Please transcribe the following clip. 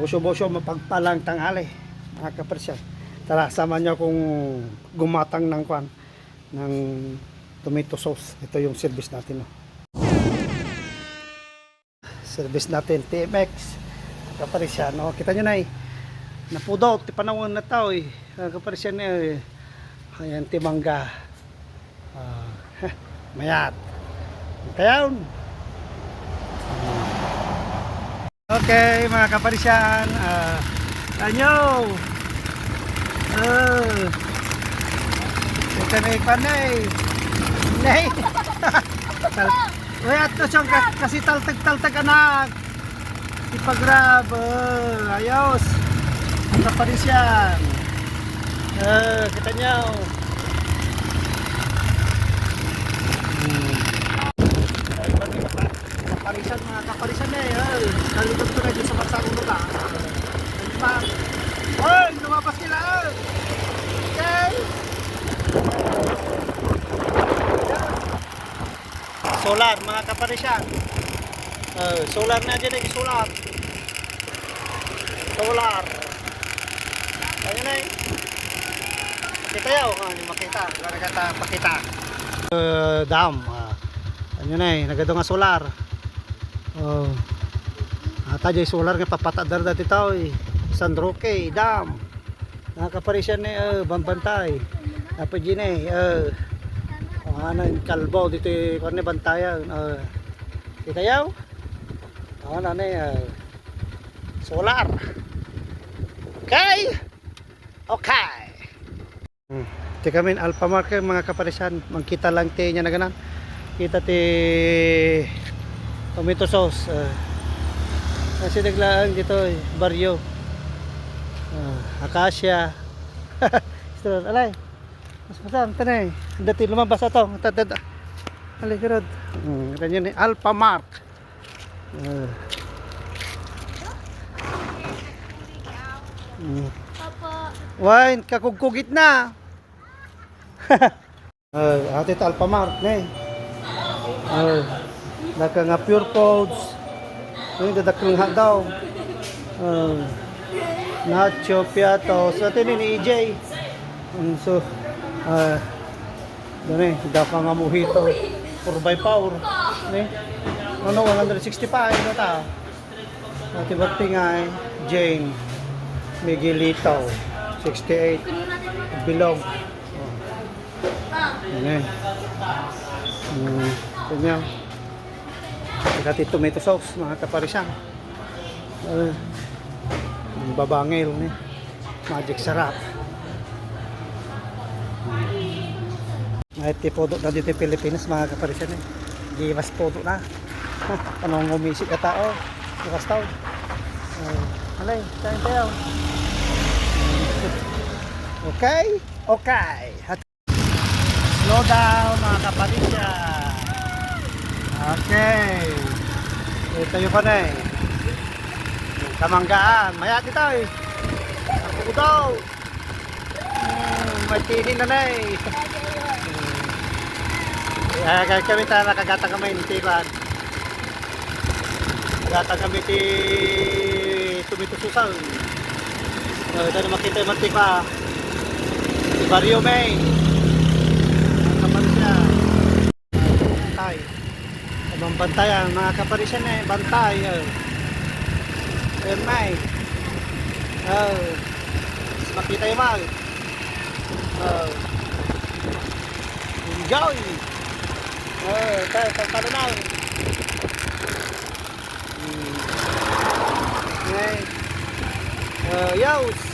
Busyo-busyo mapagpalang tanghali. Mga kapresya. Tara, sama niyo kung gumatang ng kwan ng tomato sauce. Ito yung service natin. No? Service natin, TMX. Kapresya. No? Kita nyo na eh. Napudot, ti panahon na tao eh. Kapresya na eh. Ayan, timangga. Ah, mayat. Kayaw. Okay, mga kaparisyan. Uh, anyo. Uh, ito na yung panay. Nay. Uy, ato siyang ka- kasi taltag-taltag anak. Ipagrab. Uh, ayos. Mga kaparisyan. Uh, kita nyo. Hmm. Ay, pati kapa- Kaparisan mga kaparisan eh. Kalibot ko na dyan sa bansang ulo ka. Ay, pa. Ay, lumabas sila. ay. Okay. Solar mga kaparisan. Uh, solar na dyan eh. Solar. Solar. Ayun na eh. Kita yaw. Ah, hindi makita. Wala kata pakita. Uh, dam. Ah. Ano na eh, nagado nga solar. Oh. Ata jay solar nga papatadar dati tao eh. San Roque, dam. Nakakaparisyan ni uh, bambantay. Dapat yun eh. Uh, ano yung kalbo dito eh, kung ano bantayan. Uh, kita yaw? Ano na eh. Uh, solar. Okay? Okay. Hmm. Ito kami Alpha Market mga kaparisan. Magkita lang tayo niya na ganan kita ti tomato sauce uh, kasi naglaan dito eh, baryo. Uh, acacia. Ito alay. Mas masam tanay dati lumabas ato tatada alay karod um, ganyan ni Alpha Mark. Uh, mm. Wine, kakugkugit na. uh, ate ta Alpha Mark, ne. Uh, naka nga pure codes. Yung dadakling hot daw. Uh, nacho, piato. So, ito ni EJ. Um, so, uh, doon eh, daw ka nga mojito. 4 by power. Ne? Ano, 165. Ano ta? Ate Bati nga. Jane. Miguelito. 68. Bilog. Oh. Yan eh. Mm, ganyan. Ikati tomato sauce, mga kaparisan. Uh, ang babangil ni. Magic sarap. Ay, tipodo na dito Pilipinas, mga kaparisan eh. Giwas podo na. Anong umisip ka tao? Bukas tao. Uh, alay, kain tayo. Okay? Okay. Slow down mga kapalisya. Okay. Ito yung pa na eh. Kamanggaan. Maya kita eh. Ako daw. Hmm, may tinin na na eh. Kaya kaya kami tayo nakagata kami ni Tiban. Nagata kami ti tumitususan. So, ito na makita yung mantika. Barrio May bantayan mga kaparisyan eh bantay oh. yun may oh. Makita yung mag oh. enjoy oh tayo pagpano na hmm. okay oh yos